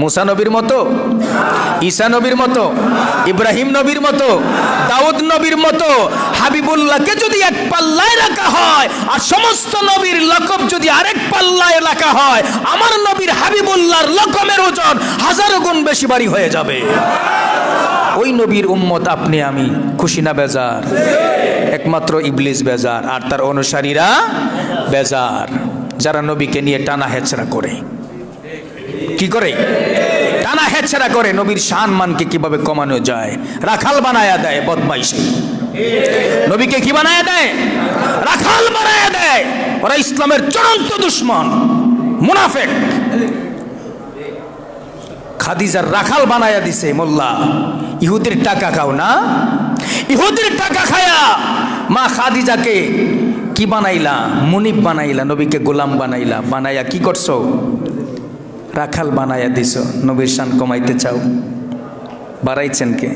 মুসা নবীর মতো, ঈসা নবীর মতো, ইব্রাহিম নবীর মতো, দাউদ নবীর মতো, হাবিবুল্লাহকে যদি এক পাল্লায় রাখা হয় আর সমস্ত নবীর লকব যদি আরেক পাল্লায় রাখা হয়, আমার নবীর হাবিবুল্লাহর লকমের ওজন হাজারো গুণ বেশি বাড়ি হয়ে যাবে। ওই নবীর উম্মত আপনি, আমি, খুশি না বেজার? একমাত্র ইবলিস বেজার, আর তার অনুসারীরা বেজার, যারা নবীকে নিয়ে টানা হেচড়া করে। কি করে? টানা হেচড়া করে, নবীর শান মানকে কীভাবে কমানো যায়? রাখাল বানায়া দেয় বদমাইশে। নবীকে কি বানায়া দেয়? রাখাল বানায়া দেয়। ওরা ইসলামের চূড়ান্ত দুশ্মন, মুনাফেক। খাদিজার রাখাল বানায়া দিছে, মোল্লা, ইহুদির টাকা খাও না? ইহুদির টাকা খায়া মা খাদিজাকে কি বানাইলা? মুনিব বানাইলা, নবীকে গোলাম বানাইলা। বানাইয়া কি করছ? রাখাল বানাইয়া দিছ, নবীর শান কমাইতে চাও। বাড়াইছেন কে?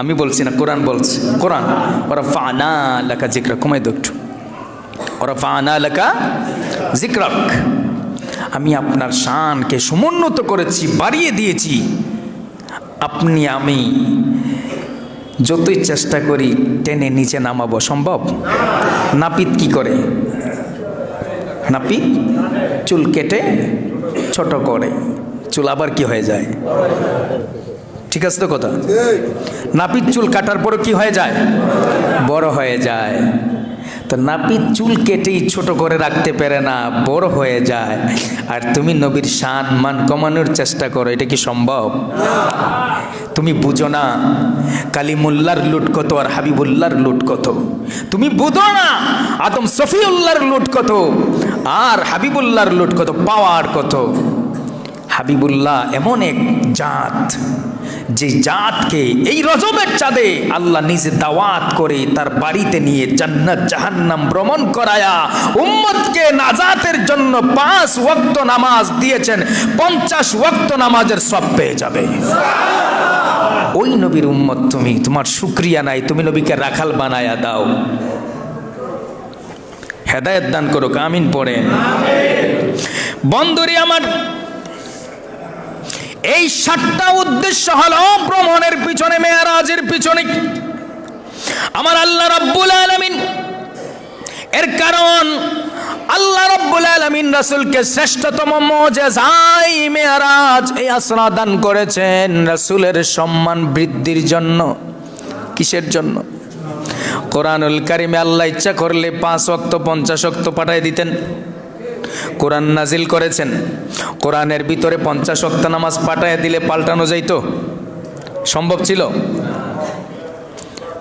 আমি বলছি না, কোরআন বলছে। কোরআন, ওরা ফানা লেখা জিক্রা, কমাই দো একটু। ওরা ফানা লেখা জিক্রক আমি আপনার শানকে সমুন্নত করেছি, বাড়িয়ে দিয়েছি। আপনি, আমি যতই চেষ্টা করি, টেনে নিচে নামাবো, সম্ভব? নাপিত কি করে? নাপিত? চুল কেটে ছোট করে। চুল আবার কি হয়ে যায়? ঠিক আছে তো কথা? নাপিত চুল কাটার পরে কি হয়ে যায়? বড় হয়ে যায়। তো নাপিত চুল কেটেই ছোট করে রাখতে পারে না, বড় হয়ে যায়। আর তুমি নবীর শান মান কমানোর চেষ্টা করো, এটা কি সম্ভব? তুমি বুঝো না, কালিমুল্লার লুট কত আর হাবিবুল্লার লুট কত? তুমি বুঝো না, আদম সফিউল্লার লুট কত? আর হাবিবুল্লাহর লুট কত, পাওয়ার কত? হাবিবুল্লাহ এমন এক জাত, যে জাতকে এই রজবের চাঁদে আল্লাহ নিজে দাওয়াত করে তার বাড়িতে নিয়ে জান্নাত, জাহান্নাম ভ্রমণ করায়া উম্মতকে নাজাতের জন্য পাঁচ ওয়াক্ত নামাজ দিয়েছেন, পঞ্চাশ ওয়াক্ত নামাজের সব পেয়ে যাবে। ওই নবীর উম্মত তুমি, তোমার শুক্রিয়া নাই, তুমি নবীকে রাখাল বানায়া দাও। হেদায়ত দান করো কামিন পড়ে বন্দরে আমার। এই সাতটা উদ্দেশ্য হলো ভ্রমণের পিছনে, মেয়ারাজের পিছনে। আমার আল্লাহ রাব্বুল আলামিন, এর কারণ আল্লাহ রব্বুল আলামিন রাসূলকে শ্রেষ্ঠতম মুজিজাই মেয়ারাজ এই আশ্রা দান করেছেন। রাসূলের সম্মান বৃদ্ধির জন্য, কিসের জন্য? কোরআনুল কারিমে আল্লাহ ইচ্ছা করলে পাঁচ অক্ত পঞ্চাশ অক্ত পাঠায় দিতেন। কোরআন নাজিল করেছেন। কোরআনের ভিতরে পঞ্চাশ অক্ত নামাজ পাঠায় দিলে পাল্টানো যাইতো। সম্ভব ছিল?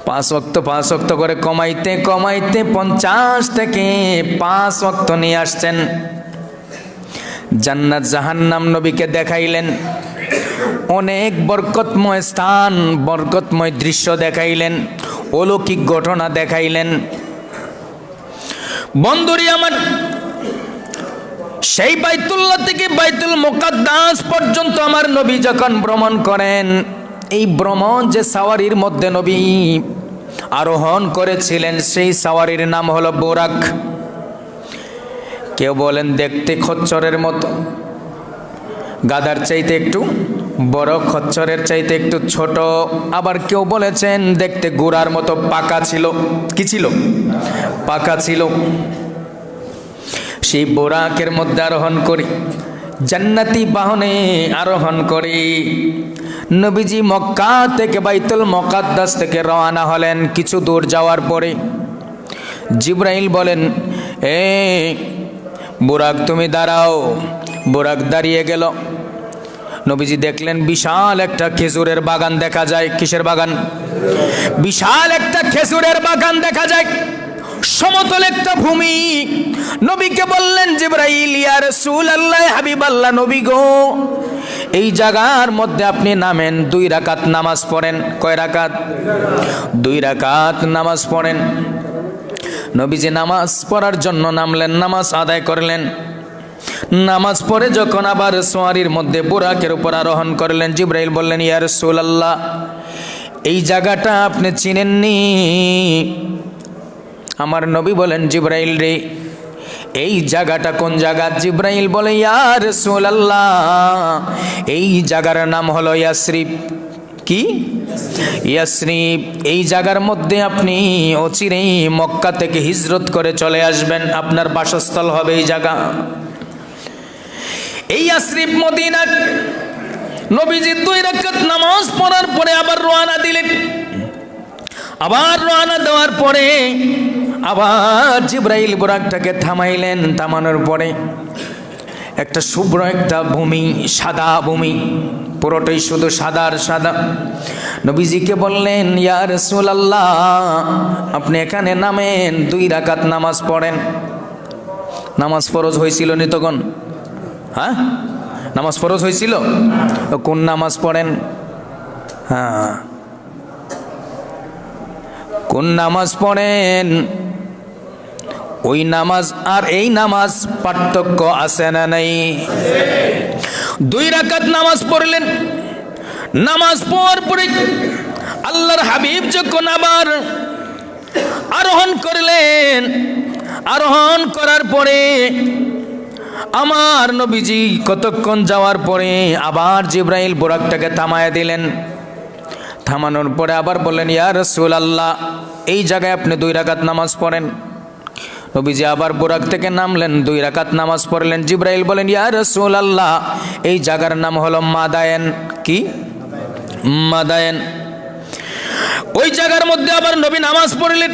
পাঁচ অক্ত পাঁচ অক্ত করে কমাইতে কমাইতে পঞ্চাশ থেকে পাঁচ অক্ত নিয়ে আসছেন। জান্নাত জাহান্নাম নবীকে দেখাইলেন। অনেক বরকতময় স্থান, বরকতময় দৃশ্য দেখাইলেন। অলৌকিক ঘটনা দেখাইলেন। বন্ধুরি আমার, সেই বাইতুল্লাহ থেকে বাইতুল মোকাদ্দাস পর্যন্ত আমার নবী যখন ভ্রমণ করেন, এই ভ্রমণ যে সাওয়ারির মধ্যে নবী আরোহণ করেছিলেন, সেই সাওয়ারির নাম হলো বোরাক। কেউ বলেন দেখতে খচ্চরের মতো, গাদার চাইতে একটু বড় খচ্চরের চাইতে একটু ছোট। আবার কেউ বলেছেন দেখতে গোড়ার মতো পাকা ছিল। কি ছিল? পাকা ছিল। সেই বোরাকের মধ্যে আরোহণ করি, জান্নাতি বাহনে আরোহণ করি। নবীজি মক্কা থেকে বাইতুল মকাদ্দাস থেকে রওনা হলেন কিছু দূর যাওয়ার পরে। জিব্রাইল বলেন, এ বোরাক, তুমি দাঁড়াও। বোরাক দাঁড়িয়ে গেল। নবীজি দেখলেন, বিশাল একটা খেজুরের বাগান দেখা যায়। কিসের বাগান? বিশাল একটা খেজুরের বাগান দেখা যায়। সমতল একটা ভূমি। নবীকে বললেন, জিব্রাইল, ইয়া রাসূলুল্লাহ, হাবিবাল্লাহ, নবী গো, এই জায়গার মধ্যে আপনি নামেন, দুই রাকাত নামাজ পড়েন। কয় রাকাত? দুই রাকাত নামাজ পড়েন। নবীজি নামাজ পড়ার জন্য নামলেন, নামাজ আদায় করলেন। নামাজ পড়ে যখন আবার সোয়ারির মধ্যে বোরাকের উপর আরোহণ করলেন, জিব্রাইল বললেন, ইয়া রাসূলুল্লাহ, এই জায়গাটা আপনি চিনেননি? আমার নবী বলেন, জিব্রাইল রে, এই জায়গাটা কোন জায়গা? জিব্রাইল বলে ইয়ার আল্লাহ এই জায়গার নাম হলো ইয়াসরিফ কি? ইয়াসরিফ এই জায়গার মধ্যে আপনি অচিরেই মক্কা থেকে হিজরত করে চলে আসবেন, আপনার বাসস্থল হবে এই জায়গা। এই ইয়াসরিফ মদিনা নবীজি দুই রাকাত নামাজ পড়ার পরে আবার রওনা দিলেন। আবার রওনা দেওয়ার পরে আবার জিব্রাইল বুরাকটাকে থামাইলেন, থামানোর পরে একটা শুভ্র একটা ভূমি, সাদা ভূমি, পুরোটাই শুধু সাদা আর সাদা। নবীজিকে বললেন, ইয়া রাসূলুল্লাহ, আপনি এখানে নামেন, দুই রাকাত নামাজ পড়েন। নামাজ ফরজ হয়েছিল নি তখন হ্যাঁ? নামাজ ফরজ হয়েছিল? কোন নামাজ পড়েন? হ্যাঁ। কোন নামাজ পড়েন? ওই নামাজ আর এই নামাজ পার্থক্য আছে না নাই? দুই রাকাত নামাজ পড়লেন। নামাজ পড়ার পরে আল্লাহর হাবিব যখন আবার আরোহণ করলেন, আরোহণ করার পরে আমার নবীজি কতক্ষণ যাওয়ার পরে আবার জিব্রাইল বোরাকটাকে থামায় দিলেন। থামানোর পরে আবার বললেন, ইয়া রসুল আল্লাহ এই জায়গায় আপনি দুই রাকাত নামাজ পড়েন। নবীজি আবার বোরাক থেকে নামলেন, দুই রাকাত নামাজ পড়লেন। জিব্রাইল বলেন ইয়া রসুল আল্লাহ এই জায়গার নাম হলো মাদায়েন। কি? মাদায়েন। ওই জায়গার মধ্যে আবার নবী নামাজ পড়লেন।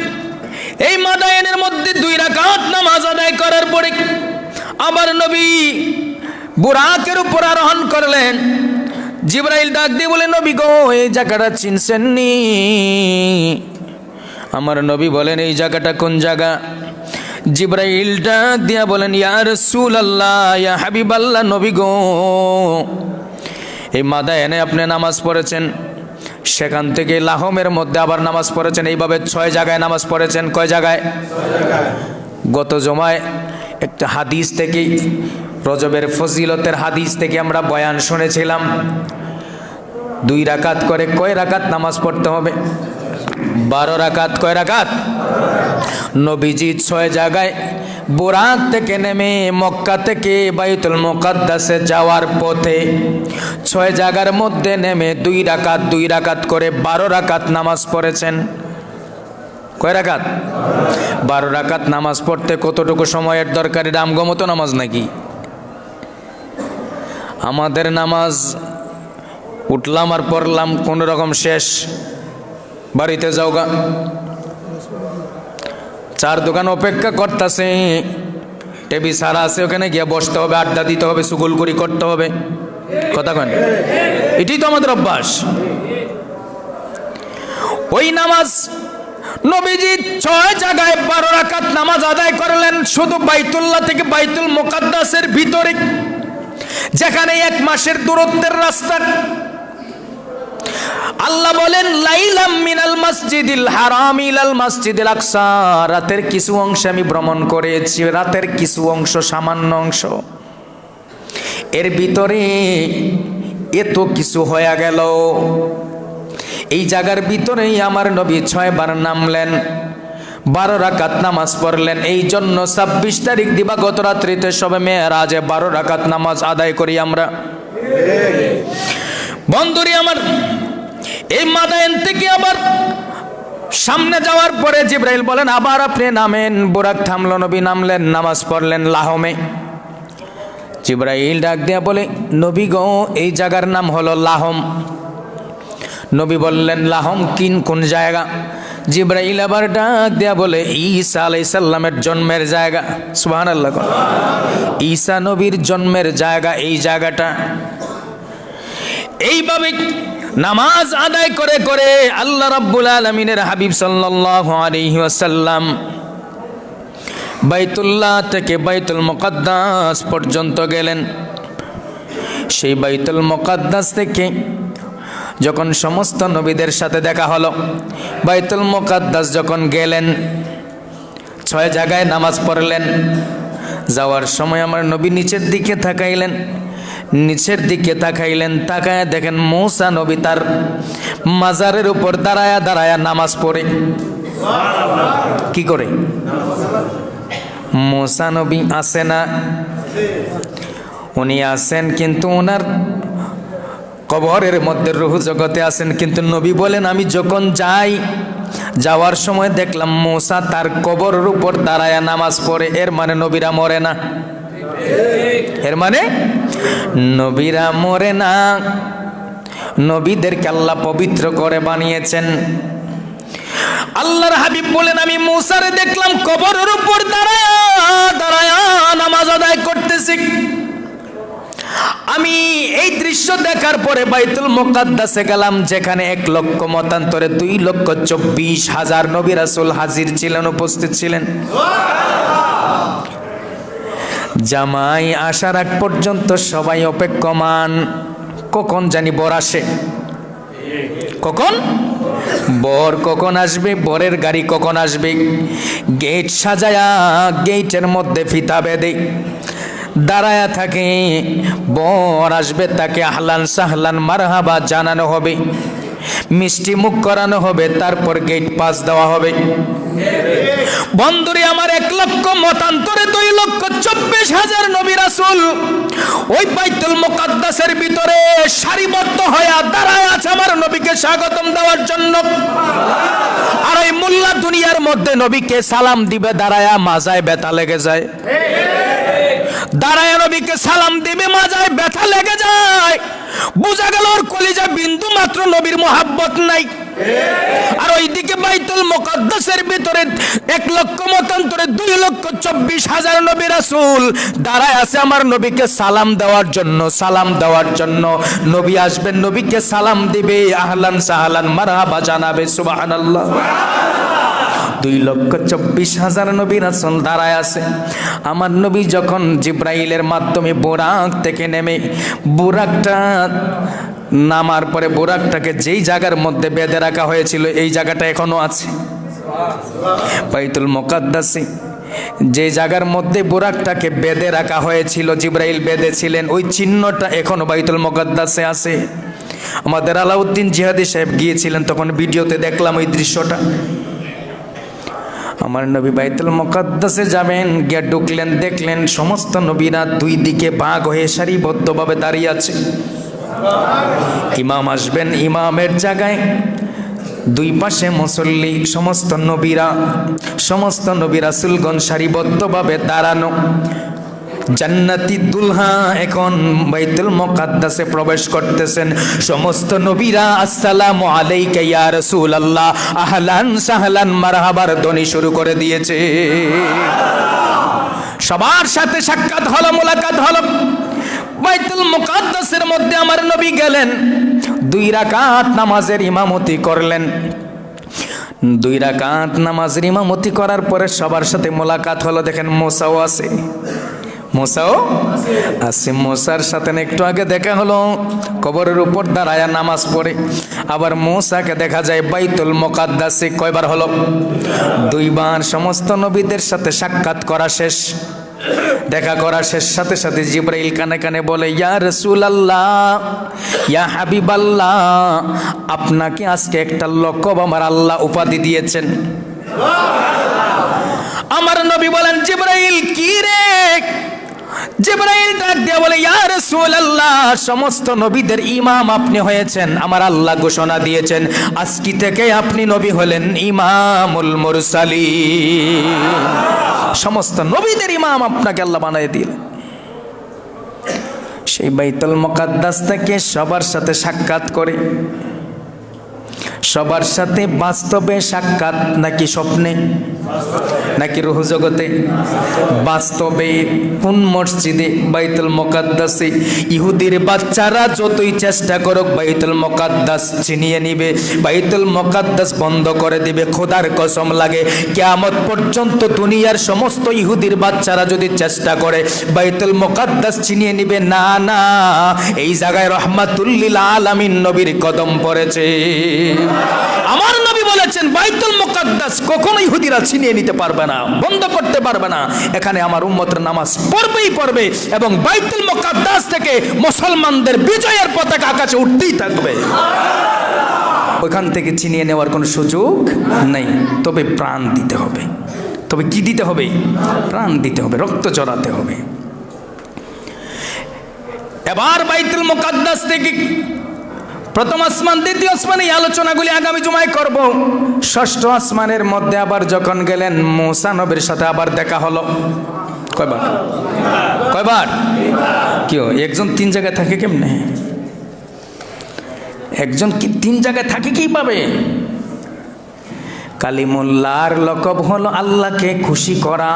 এই মাদায়েনের মধ্যে দুই রাকাত নামাজ আদায় করার পরে আবার নবী বুরাকের উপর আরোহণ করলেন। জিব্রাইল ডাক দিয়ে বলে, নবী গো, এই জায়গাটা চিনছেন নি আমার নবী বলেন, এই জায়গাটা কোন জায়গা? জিব্রাইল ডাক দিয়া বলেন ইয়ার সুল আল্লাহ ইয়া হাবিব আল্লাহ নবী গো। এই মাদা এনে আপনি নামাজ পড়েছেন। সেখান থেকে লাহমের মধ্যে আবার নামাজ পড়েছেন। এইভাবে ছয় জায়গায় নামাজ পড়েছেন। কয় জায়গায়? গত জমায় একটা হাদিস থেকে রজবের ফজিলতের হাদিস থেকে আমরা বয়ান শুনেছিলাম। দুই রাকাত করে কয় রাকাত নামাজ পড়তে হবে? বারো রাকাত কয় রাকাত? নবীজি ছয় জায়গায় বোরাক থেকে নেমে মক্কা থেকে বাইতুল মোকাদ্দাসে যাওয়ার পথে ছয় জায়গার মধ্যে নেমে দুই রাকাত দুই রাকাত করে বারো রাকাত নামাজ পড়েছেন। কয় রাকাত? বারো রাকাত নামাজ পড়তে কতটুকু সময়ের দরকার? দরকারি রামগমতো নামাজ নাকি? আমাদের নামাজ উঠলাম আর পড়লাম কোন রকম শেষ। বাড়িতে যাওগা চার দোকান অপেক্ষা করতেছে। টেবি সারা আছে ওখানে গিয়ে বসতে হবে, আড্ডা দিতে হবে সুগুল করি করতে হবে। কথা কেন। এটাই তো আমাদের অভ্যাস। ওই নামাজ নবীজি ছয় জায়গায় বারো রাকাত নামাজ আদায় করলেন, শুধু বাইতুল্লাহ থেকে বাইতুল মোকাদ্দাসের ভিতরে। যেখানে এক মাসের দূরত্বের রাস্তা। আল্লাহ বলেন, লাইলাম মিনাল মসজিদিল হারাম ইলাল মসজিদিল আকসা। রাতের কিছু অংশ আমি ভ্রমণ করেছি, রাতের কিছু অংশ সামান্য অংশ। এর ভিতরে এত কিছু হয়ে গেল। এই জায়গার ভিতরেই আমার নবী ছয়বার নামলেন। বারো রাকাত নামাজ পড়লেন। এই জন্য ছাব্বিশ তারিখ দিবাগত রাত্রিতে সবে মেয়েরাজে বারো রাকাত নামাজ আদায় করি আমরা। বন্ধুরি আমার, এই মাদায়ন থেকে আবার সামনে যাওয়ার পরে জিব্রাইল বলেন, আবার আপনি নামেন। বোরাক থামল, নবী নামলেন, নামাজ পড়লেন লাহমে। জিব্রাইল ডাক দিয়া বলে, নবী গো, এই জায়গার নাম হলো লাহম। নবী বললেন, লাহম কিন কোন জায়গা? জিব্রাইল আবার ডাক দেয়া বলে, ঈসা আলাইসাল্লামের জন্মের জায়গা। সুহান আল্লাহ ঈসা নবীর জন্মের জায়গা এই জায়গাটা। এইভাবে নামাজ আদায় করে করে আল্লাহ রাব্বুল আলমিনের হাবিব সাল্লাহ আলহি আসাল্লাম বাইতুল্লাহ থেকে বাইতুল মুকাদ্দাস পর্যন্ত গেলেন। সেই বাইতুল মুকাদ্দাস থেকে যখন সমস্ত নবীদের সাথে দেখা হলো, বাইতুল মুকাদ্দাস যখন গেলেন, ছয় জায়গায় নামাজ পড়লেন। যাওয়ার সময় আমার নবী নিচের দিকে তাকাইলেন। নিচের দিকে তাকাইলেন, তাকায় দেখেন মৌসা নবী তার মাজারের উপর দাঁড়ায়া দাঁড়ায়া নামাজ পড়ে। কি করে? মৌসা নবী আসে না। উনি আসেন কিন্তু ওনার কবরের মধ্যে রুহু জগতে আসেন কিন্তু নবী বলেন, আমি যখন যাই, যাওয়ার সময় দেখলাম মোসা তার কবরের উপর দাঁড়ায় নামাজ পড়ে। এর মানে নবীরা মরে না। এর মানে নবীরা মরে না। নবীদেরকে আল্লাহ পবিত্র করে বানিয়েছেন। আল্লাহর হাবিব বলেন, আমি মুসারে দেখলাম কবরের উপর দাঁড়ায়া দাঁড়ায়া নামাজ আদায় করতেছি। আমি এই দৃশ্য দেখার পরে বাইতুল মোকাদ্দাসে গেলাম, যেখানে এক লক্ষ মতান্তরে দুই লক্ষ চব্বিশ হাজার নবী রাসূল হাজির ছিলেন, উপস্থিত ছিলেন। জামাই আসার আগ পর্যন্ত সবাই অপেক্ষমান, কখন জানি বর আসে। কখন? বর কখন আসবে? বরের গাড়ি কখন আসবে? গেট সাজায়া গেটের মধ্যে ফিতা বেঁধে দাঁড়ায়া থাকে। বর আসবে তাকে আহলান সাহলান মারহাবা জানানো হবে। মিষ্টি মুখ করানো হবে, তারপর গেট পাস দেওয়া হবে। বন্ধুরে, আমার এক লক্ষ মতান্তরে দুই লক্ষ চব্বিশ হাজার নবী রাসুল ওই বাইতুল মোকাদ্দাসের ভিতরে সারিবদ্ধ হয়ে দাঁড়ায় আছে আমার নবীকে স্বাগতম দেওয়ার জন্য। আর ওই মোল্লা দুনিয়ার মধ্যে নবীকে সালাম দিবে, দাঁড়ায়া মাজায় ব্যথা লেগে যায়। দাঁড়ায় নবীকে সালাম দিবে মাজায় ব্যথা লেগে যায়। বোঝা গেল ওর কলিজা বিন্দু মাত্র নবীর মোহাব্বত নাই। আর ওইদিকে বাইতুল মোকাদ্দাসের ভিতরে এক লক্ষ মতান্তরে দুই লক্ষ চব্বিশ হাজার নবী রাসূল দাঁড়ায় আছে আমার নবীকে সালাম দেওয়ার জন্য, সালাম দেওয়ার জন্য। নবী আসবেন, নবীকে সালাম দিবে, আহলান সাহালান মারহাবা জানাবে, সুবহানাল্লাহ। দুই লক্ষ চব্বিশ হাজার নবী রাসুল দাঁড়ায় আছে। আমার নবী যখন জিব্রাইলের মাধ্যমে বোরাক থেকে নেমে, বোরাকটা নামার পরে বোরাকটাকে যেই জায়গার মধ্যে বেঁধে রাখা হয়েছিল, এই জায়গাটা এখনও আছে। বাইতুল মোকাদ্দাসে যে জায়গার মধ্যে বোরাকটাকে বেঁধে রাখা হয়েছিল, জিব্রাইল বেঁধেছিলেন, ওই চিহ্নটা এখনও বাইতুল মোকাদ্দাসে আছে। আমাদের আলাউদ্দিন জিহাদি সাহেব গিয়েছিলেন, তখন ভিডিওতে দেখলাম ওই দৃশ্যটা। আমার নবী বাইতুল মোকাদ্দাসে যাবেন, গিয়ে ঢুকলেন, দেখলেন সমস্ত নবীরা দুই দিকে ভাগ হয়ে সারিবদ্ধভাবে দাঁড়িয়ে আছে। ইমাম আসবেন ইমামের জায়গায়। দুই পাশে মুসল্লি, সমস্ত নবীরা সমস্ত নবীরা সুলগন সারিবদ্ধভাবে দাঁড়ানো। জান্নাতি দুলহা এখন বাইতুল মুকাদ্দাসে প্রবেশ করতেছেন। সমস্ত নবীরা, আসসালামু আলাইকা ইয়া রাসূলুল্লাহ, আহলান সাহলান মারহাবার ধ্বনি শুরু করে দিয়েছে। সবার সাথে সাক্ষাৎ হলো, মোলাকাত হলো। বাইতুল মুকাদ্দাসের মধ্যে আমার নবী গেলেন, দুই রাকাত নামাজের ইমামতি করলেন। দুই রাকাত নামাজের ইমামতি করার পরে সবার সাথে মোলাকাত হলো, দেখেন মোসাও আছে মোসাও আছে মোসার সাথে একটু আগে দেখা হলো, কবরের উপর দাঁড়ায় নামাজ পড়ে। আবার মোসাকে দেখা যায় বাইতুল মোকাদ্দাসে, কয়বার হলো? দুইবার। সমস্ত নবীদের সাথে সাক্ষাৎ করা শেষ। দেখা করার শেষ। সাথে সাথে জিব্রাইল কানে কানে বলে, ইয়া রসুল আল্লাহ ইয়া হাবিব আল্লাহ আপনাকে আজকে একটা লকব আমার আল্লাহ উপাধি দিয়েছেন। আমার নবী বলেন, জিব্রাইল, কি রে? জিব্রাইল ডাক দিয়ে বলে, ইয়া রাসূলুল্লাহ, সমস্ত নবীদের ইমাম আপনি হয়েছেন। আমার আল্লাহ ঘোষণা দিয়েছেন, আজকে থেকে আপনি নবী হলেন ইমামুল মুরসালিন। সমস্ত নবীদের ইমাম আপনাকে আল্লাহ বানিয়ে দিলেন। সেই বাইতুল মুকাদ্দাস থেকে সবার সাথে সাক্ষাৎ করে সবার সাথে বাস্তবে সাক্ষাৎ নাকি স্বপ্নে? নাকি রুহ জগতে? বাস্তবে কোন মসজিদে? বাইতুল মোকাদ্দাসে। ইহুদির বাচ্চারা যতই চেষ্টা করুক, বাইতুল মোকাদ্দাস ছিনিয়ে নিবে। বাইতুল মোকাদ্দাস বন্ধ করে দিবে। খোদার কসম লাগে। কেয়ামত পর্যন্ত দুনিয়ার সমস্ত ইহুদির বাচ্চারা যদি চেষ্টা করে, বাইতুল মোকাদ্দাস ছিনিয়ে নিবে, না না। এই জায়গায় রহমাতুল্লিল আলামিন নবীর কদম পড়েছে। আমার নবী বলেছেন, বাইতুল মুকাদ্দাস কখনো ইহুদিরা ছিনিয়ে নিতে পারবে না, বন্ধ করতে পারবে না। এখানে আমার উম্মতের নামাজ পড়বেই পড়বে এবং বাইতুল মুকাদ্দাস থেকে মুসলমানদের বিজয়ের পতাকা আকাশে উঠতেই থাকবে। ওইখান থেকে ছিনিয়ে নেওয়ার কোনো সুযোগ নেই। তবে প্রাণ দিতে হবে। তবে কি দিতে হবে? প্রাণ দিতে হবে, রক্ত চড়াতে হবে। এবার বাইতুল মুকাদ্দাস থেকে প্রথম আসমান, দ্বিতীয় আসমান, এই আলোচনাগুলি আগামী জুমায় করব। ষষ্ঠ আসমানের মধ্যে আবার যখন গেলেন, মুসা নবীর সাথে আবার দেখা হলো। কয়বার? কয়বার? কেউ একজন তিন জায়গায় থাকে কেমনে? একজন কি তিন জায়গায় থাকে কি পাবে? কালিমুল্লার লকব হলো আল্লাহকে খুশি করা,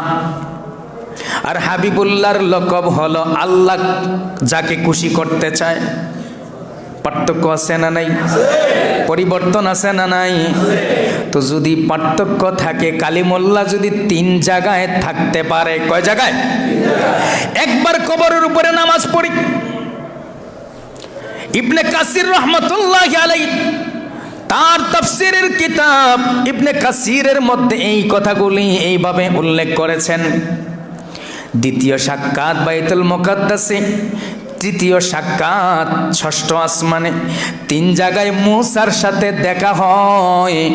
আর হাবিবুল্লাহর লকব হলো আল্লাহ যাকে খুশি করতে চায়। পার্থক্য আছে না নাই? পরিবর্তন আছে না নাই? তো যদি পার্থক্য থাকে কালিমুল্লাহ যদি তিন জায়গায় থাকতে পারে, কয় জায়গায়? একবার কবরের উপরে নামাজ পড়ি। ইবনে কাসির রহমতুল্লাহ আলাই তার তফসিরের কিতাব ইবনে কাসিরের মধ্যে এই কথাগুলি এইভাবে উল্লেখ করেছেন। দ্বিতীয় সাক্ষাৎ বাইতুল মুকাদ্দাসে তৃতীয় সাক্ষাৎ, ষষ্ঠ আসমানে। তিন জায়গায় মুসার সাথে দেখা হয়।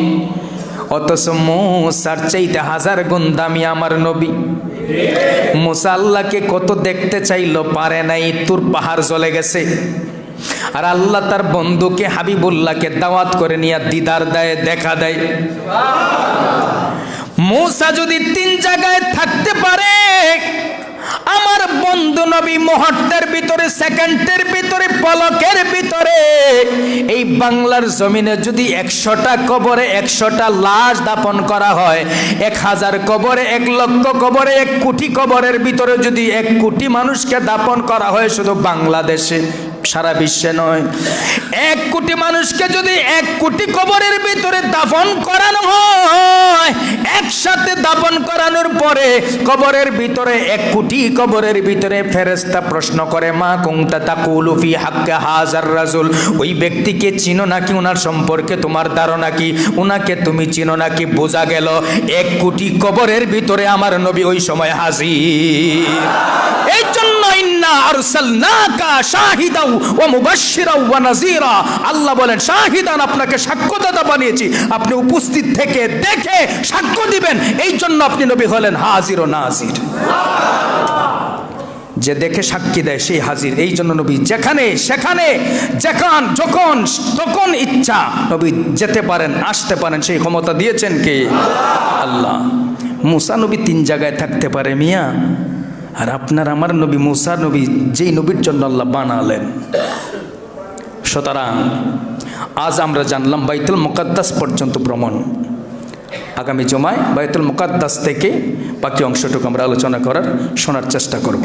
অথচ মুসার চাইতে হাজার গুণ দামি আমার নবী। মুসা আল্লাহকে কত দেখতে চাইলো, পারে নাই, তোর পাহাড় জ্বলে গেছে। আর আল্লাহ তার বন্ধুকে হাবিবুল্লাহকে দাওয়াত করে নিয়ে দিদার দেয় দেখা দেয়। মূসা যদি তিন জায়গায় থাকতে পারে বন্ধু নবী মুহূর্তের ভিতরে, সেকেন্ডের ভিতরে, পলকের ভিতরে, এই বাংলার জমিনে যদি একশোটা কবরে একশোটা লাশ দাপন করা হয়, এক হাজার কবরে এক লক্ষ কবরে এক কোটি কবরের ভিতরে যদি এক কোটি মানুষকে দাপন করা হয়, শুধু বাংলাদেশে, সারা বিশ্বে নয়। এক কোটি মানুষকে যদি এক কোটি কবরের ভিতরে দাফন করানো হয় একসাথে দাপন করানোর পরে কবরের ভিতরে এক কোটি কবরের ভিতরে ফেরেস্তা প্রশ্ন করে, মা কুংতা তাকুলুফি হাক্কে হাজার রাজুল? ওই ব্যক্তিকে চিনো নাকি ওনার সম্পর্কে তোমার ধারণা কি? ওনাকে তুমি চিনো নাকি? বোঝা গেল, এক কোটি কবরের ভিতরে আমার নবী ওই সময় হাজির। এই আল্লাহ বলেন বানিয়েছি। আপনি উপস্থিত থেকে দেখে সাক্ষ্য দিবেন। এই জন্য আপনি নবী হলেন হাজির ও নাজির। যে দেখে সাক্ষী দেয়, সেই হাজির। এই জন্য নবী যেখানে, সেখানে, যেখান, যখন, তখন ইচ্ছা, নবী যেতে পারেন, আসতে পারেন। সেই ক্ষমতা দিয়েছেন কে? আল্লাহ। মুসা নবী তিন জায়গায় থাকতে পারে, মিয়া। আর আপনার আমার নবী মুসা নবী যেই নবীর জন্য আল্লাহ বানালেন। সুতরাং আজ আমরা জানলাম বাইতুল মুকাদ্দাস পর্যন্ত ভ্রমণ। আগামী জমায় বাইতুল মুকাদ্দাস থেকে বাকি অংশটুকু আমরা আলোচনা করার, শোনার চেষ্টা করব।